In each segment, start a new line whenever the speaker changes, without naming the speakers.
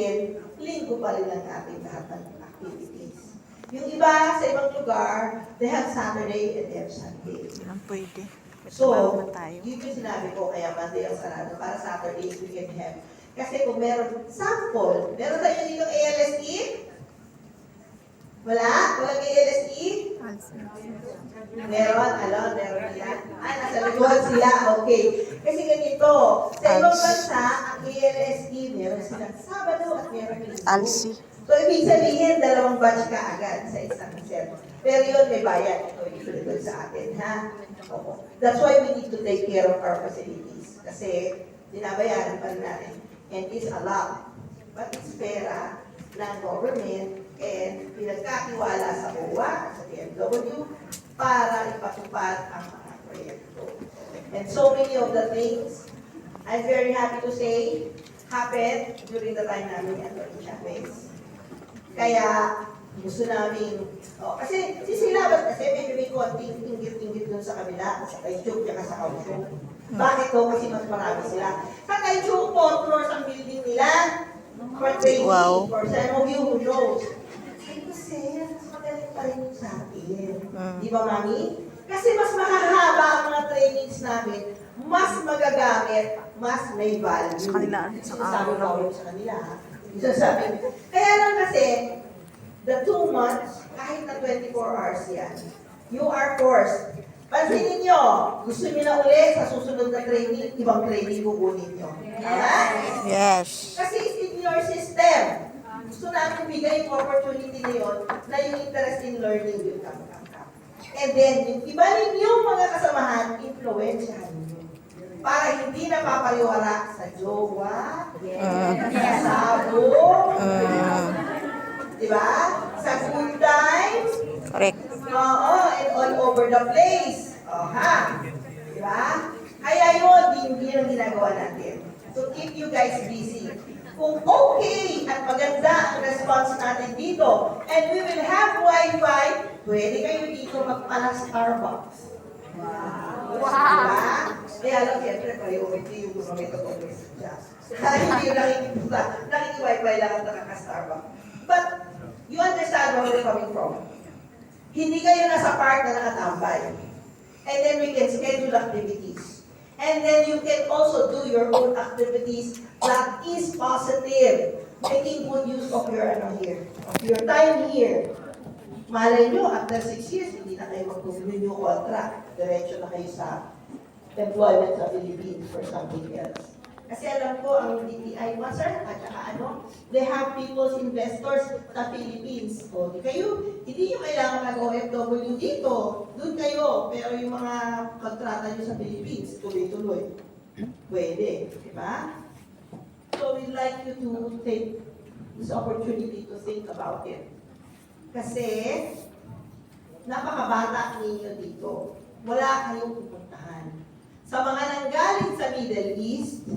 again linggo pa rin ang ating lahat ng activities. Yung iba sa ibang lugar, they have Saturday and they have Sunday.
Yan pwede.
So,
Ito tayo.
yun yung sinabi ko, kaya Monday ang sarado, para Saturdays we can have. Kasi kung meron, sample, meron tayo dito ALSE? Wala? Walang ALSE? Meron, ano, meron nila. Ah, nasa likuhan sila, okay. Kasi ganito, sa ibang bansa, ang ALSE, meron silang Sabado at meron linggo.
Alsi.
So, ibig sabihin, dalawang batch ka agad sa isang set. Pero yun, may bayad. Ito yung sa atin, ha? Oo. That's why we need to take care of our facilities. Kasi, dinabayaran pa rin natin. And it's a lot. But it's pera ng government and pinagkatiwala sa OWA, sa PMW, para ipatupad ang mga proyekto. And so many of the things, I'm very happy to say, happened during the time namin ni Atty. Chavez. Kaya gusto namin, oh, kasi si Silabas kasi medyo may konting inggit-inggit dun sa kabila, sa Taichuk, tsaka sa Kausyo. Bakit daw? Kasi mas marami sila. Sa Taichuk, four floors ang building nila. For training,
Wow.
for some of you who knows. Sir, mas magaling pa rin sa atin.
Mm.
Di ba, Mami? Kasi mas mahahaba ang mga trainings namin, mas magagamit, mas may value.
Sa kanila, sa
Sinasabi ko sa kanila, ha? Isasabi. Kaya lang kasi, the two months, kahit na 24 hours yan, you are forced. Pansinin nyo, gusto nyo na ulit sa susunod na training, ibang training kukunin nyo. Tama?
Yes.
Kasi it's in your system. Gusto namin bigay yung opportunity na yun na yung interest in learning will come, come, come. And then, yung iba ninyong mga kasamahan, influensyahan nyo. Para hindi napapaliwara sa jowa, sa sabo, di ba? Sa good times,
Correct.
Oo, and all over the place. Oh, ha? Di ba? Kaya yun, din din ang ginagawa natin. To keep you guys busy. Kung okay at maganda ang response natin dito, and we will have wifi, pwede kayo dito magpala Starbucks. Wow! Diba? Kaya lang, siyempre, priority yung mga may totoong siya. Hindi yung nakikita, nakiki-wifi lang at nakaka-Starbucks. But, you understand where we're coming from. Hindi kayo nasa park na nakatambay. And then we can schedule activities. And then you can also do your own activities that is positive. Making good use of your ano here, of your time here. Malay nyo, after six years, hindi na kayo mag-renew contract. Diretso na kayo sa employment sa Philippines for something else. Kasi alam ko, ang DTI Master, at saka ano, they have people's investors sa Philippines. O, di kayo, hindi nyo kailangan mag-OFW dito. Doon kayo. Pero yung mga kontrata nyo sa Philippines, tuloy-tuloy. Pwede. Di ba? So we'd like you to take this opportunity to think about it. Kasi, napakabata ninyo dito. Wala kayong pupuntahan. Sa mga nanggaling sa Middle East,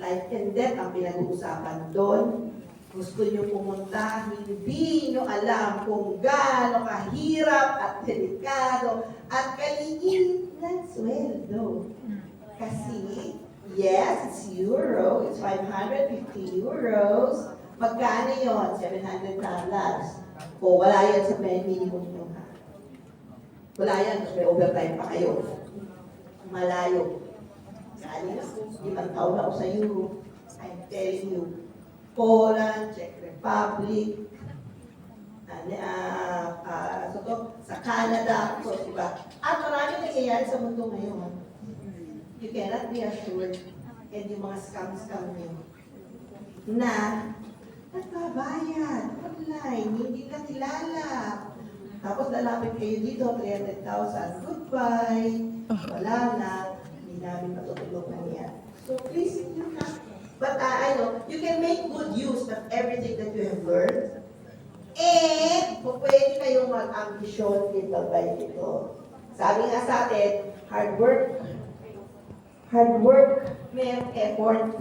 life and death ang pinag-uusapan doon. Gusto nyo pumunta, hindi nyo alam kung gaano kahirap at delikado at kaliit ng sweldo. Kasi, yes, it's euro, it's 550 euros. Magkano yun? 700 dollars. O wala yan sa minimum nyo ha. Wala yan, may overtime pa kayo. Malayo. Sali na, limang taon na ako sa Europe. I'm telling you. Poland, Czech Republic, ano, ah, ah, so to, sa Canada, so diba? At marami nangyayari sa mundo ngayon. You cannot be assured and yung mga scam-scam nyo na nagbabayad. Wala kilala. Tapos lalapit kayo dito, 300,000. Goodbye. Wala na. Namin matutulungan yan. So please, you can. But uh, I know, you can make good use of everything that you have learned. And, kung pwede kayong mag-ambisyon little by little. Sabi nga sa atin, hard work, hard work, may effort.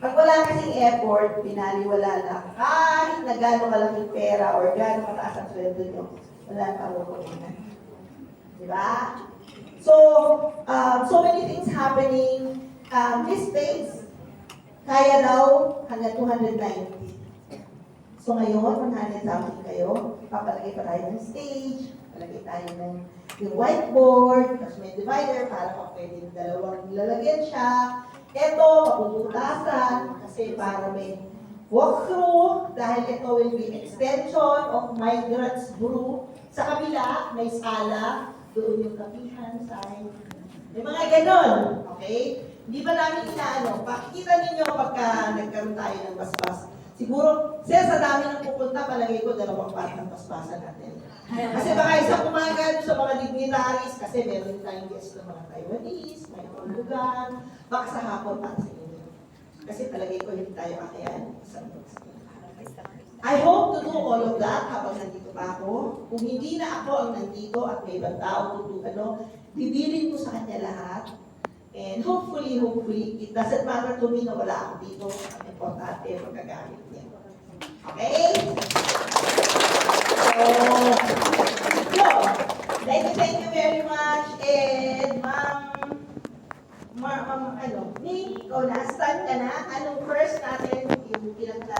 Pag wala kasing effort, pinaliwala na. Kahit na gano'ng kalaking pera or gano'ng mataas ang sweldo nyo, wala na makukunan. Di ba? So, um, so many things happening. Um, these days, kaya daw hanggang 290. So ngayon, 100 something kayo, papalagay pa tayo ng stage, palagay tayo ng yung whiteboard, tapos may divider para pa pwede yung dalawang lalagyan siya. Ito, papuputasan, kasi para may walkthrough, dahil ito will be extension of migrants brew. Sa kabila, may sala, doon yung kapihan, side. May mga ganon, okay? Hindi ba namin inaano? Pakikita ninyo pagka nagkaroon tayo ng basbas. Siguro, sir, sa dami ng pupunta, palagay ko dalawang part ng basbasan natin. Kasi baka isang umaga doon sa mga dignitaries, kasi meron tayong guest ng mga Taiwanese, may tulugan, baka sa hapon para sa inyo. Kasi palagay ko hindi tayo kakayan sa I hope to do all of that habang nandito pa ako. Kung hindi na ako ang nandito at may ibang tao tutu, ano, bibilin ko sa kanya lahat. And hopefully, hopefully, it doesn't matter to me na wala ako dito. Ang importante, magagamit niya. Okay? So, yun. Thank you, thank you very much. And, ma'am, ma'am, ma'am, ano, ni, ikaw na, stand ka na. Anong first natin yung pinaglaban